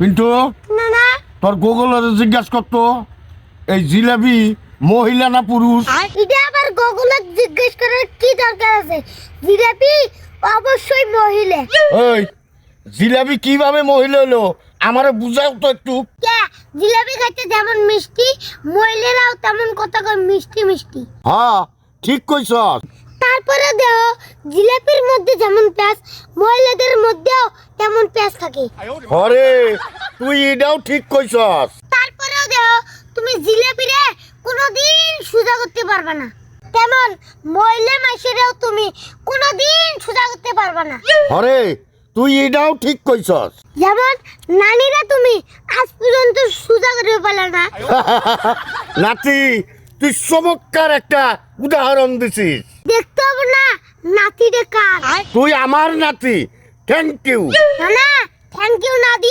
না তোর গুগলের জিজ্ঞাসা করতো এই জিলাপি মহিলা না পুরুষ? এটা আবার গুগলে জিজ্ঞেস করার কি দরকার আছে? জিলাপি অবশ্যই মহিলা। ওই জিলাপি কীভাবে মহিলা হলো? আমারে বুঝাও তো একটু। কে? জিলাপি খাইতে যেমন মিষ্টি মহিলারাও তেমন কথা কয় মিষ্টি মিষ্টি। হ্যাঁ ঠিক কইছস। তারপরে দেহ জিলাপির মধ্যে যেমন প্যাঁচ মহিলাদের মধ্যেও প্যাঁচ থাকে। হরে তুই এটাও ঠিক কইছস। তারপরেও দেহ তুমি জিলাপিরে কোনোদিন সোজা করতে পারবে না। তেমন মহিলা মাসেরাও তুমি কোনোদিন সোজা করতে পারবে না। হরে তুই এটাও ঠিক কইছস। যেমন নানিরা তুমি আজ পর্যন্ত সোজা করে পারলে না। নাতি তুই চমৎকার একটা উদাহরণ দিছিস। দেখতে হবে না নাতিরে কার। তুই আমার নাতি থ্যাংক ইউ না না থ্যাংক ইউ না দিয়ে